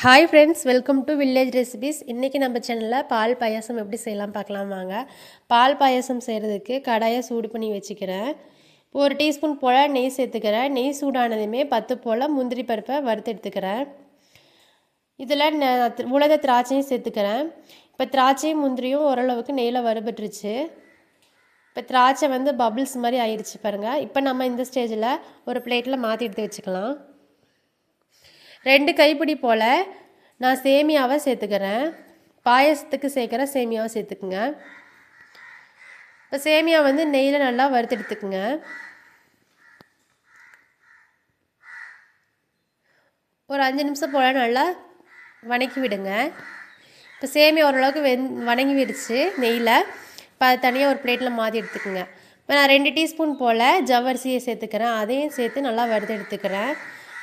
Hi friends welcome to village recipes இன்றைக்கி நம்ம சேனலில் பால் பாயாசம் எப்படி செய்யலாம் பார்க்கலாம் வாங்க. பால் பாயாசம் செய்கிறதுக்கு கடாயை சூடு பண்ணி வச்சுக்கிறேன். இப்போ ஒரு டீஸ்பூன் போல் நெய் சேர்த்துக்கிறேன். நெய் சூடானதுமே பத்து போல் முந்திரி பருப்பை வறுத்து எடுத்துக்கிறேன். இதில் உலக திராட்சையும் சேர்த்துக்கிறேன். இப்போ திராட்சையும் முந்திரியும் ஓரளவுக்கு நெய்யில் வறுபட்டுருச்சு. இப்போ திராட்சை வந்து பபிள்ஸ் மாதிரி ஆயிடுச்சு பாருங்கள் இப்போ நம்ம இந்த ஸ்டேஜில் ஒரு பிளேட்டில் மாற்றி எடுத்து வச்சுக்கலாம். ரெண்டு கைப்பிடி போல் நான் சேமியாவை சேர்த்துக்கிறேன். பாயசத்துக்கு சேர்க்குற சேமியாவை சேர்த்துக்குங்க. இப்போ சேமியா வந்து நெய்யில் நல்லா வறுத்தெடுத்துக்குங்க. ஒரு அஞ்சு நிமிஷம் போல் நல்லா வணக்கி விடுங்க. இப்போ சேமியா ஓரளவுக்கு வெந் வணங்கி விடுச்சு நெய்யில். இப்போ அது தனியாக ஒரு பிளேட்டில் மாற்றி எடுத்துக்கோங்க. இப்போ நான் ரெண்டு டீஸ்பூன் போல் ஜவ்வரிசியை சேர்த்துக்கிறேன். அதையும் சேர்த்து நல்லா வறுத்து எடுத்துக்கிறேன்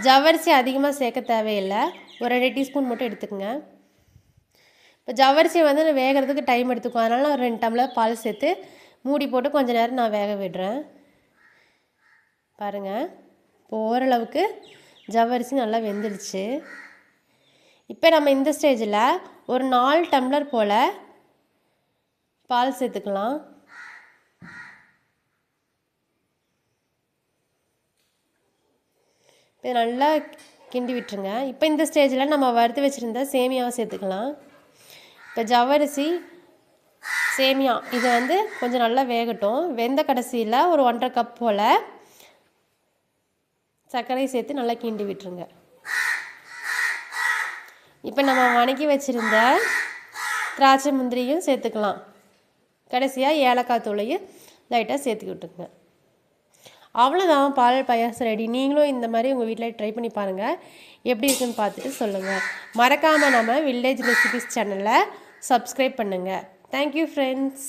ஜவ்வரிசி அதிகமாக சேர்க்க தேவையில்லை. ஒரு ரெண்டு டீஸ்பூன் மட்டும் எடுத்துக்கோங்க. இப்போ ஜவ்வரிசி வந்து நான் வேகிறதுக்கு டைம் எடுத்துக்கும். அதனால் நான் ஒரு ரெண்டு டம்ளர் பால் சேர்த்து மூடி போட்டு கொஞ்சம் நேரம் நான் வேக விடுறேன். பாருங்கள் இப்போ ஓரளவுக்கு ஜவ்வரிசி நல்லா வெந்துடுச்சு. இப்போ நம்ம இந்த ஸ்டேஜில் ஒரு நாலு டம்ளர் போல் பால் சேர்த்துக்கலாம். இப்போ நல்லா கிண்டி விட்டுருங்க. இப்போ இந்த ஸ்டேஜில் நம்ம வறுத்து வச்சுருந்த சேமியாவை சேர்த்துக்கலாம். இப்போ ஜவ்வரிசி சேமியா இது வந்து கொஞ்சம் நல்லா வேகட்டும். வெந்த கடைசியில் ஒரு ஒன்றரை கப் போல் சர்க்கரையை சேர்த்து நல்லா கிண்டி விட்டுருங்க. இப்போ நம்ம வணக்கி வச்சுருந்த திராட்சை முந்திரியும் சேர்த்துக்கலாம். கடைசியாக ஏலக்காய் தூளையும் லைட்டாக சேர்த்து விட்டுருங்க அவ்வளோதான் பால் பாயாசம் ரெடி நீங்களும் இந்த மாதிரி உங்கள் வீட்டில் ட்ரை பண்ணி பாருங்கள் எப்படி இருக்குன்னு பார்த்துட்டு சொல்லுங்கள் மறக்காமல் நம்ம வில்லேஜ் ரெசிபிஸ் சேனலை சப்ஸ்கிரைப் பண்ணுங்கள் தேங்க்யூ ஃப்ரெண்ட்ஸ்